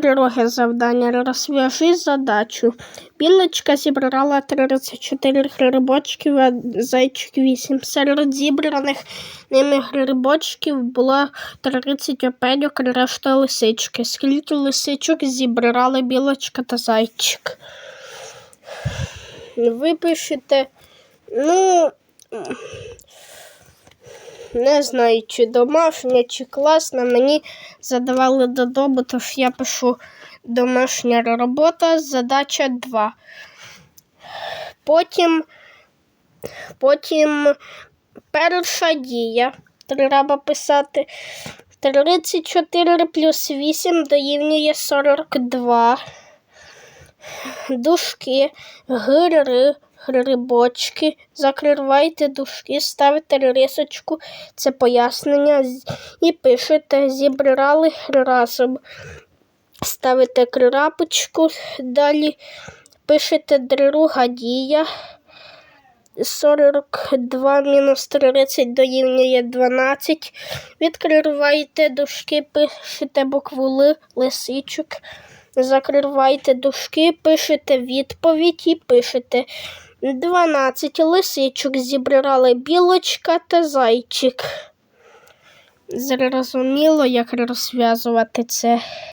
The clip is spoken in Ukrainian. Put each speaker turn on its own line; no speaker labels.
Друге завдання. Розв'яжи задачу. Білочка зібрала 34 грибочків, а зайчик 8. Серед зібраних ними грибочків було 30 опеньок, решта лисички. Скільки лисичок зібрали білочка та зайчик? Ви пишете, ну, не знаю, чи домашня, чи класна. Мені задавали додому, тож я пишу домашня робота, задача 2. Потім, потім перша дія. Треба писати 34 плюс 8 дорівнює 42. Дужки, гири, грибочки. Закривайте дужки, ставите рисочку, це пояснення. І пишете зібрали разом. Ставите крапочку, далі пишете друга дія. 42 мінус 30 дорівнює 12. Відкриваєте дужки, пишете букву Л, лисичок. Закриваєте дужки, пишете відповідь і пишете 12 лисичок зібрали білочка та зайчик. Зрозуміло, як розв'язувати це.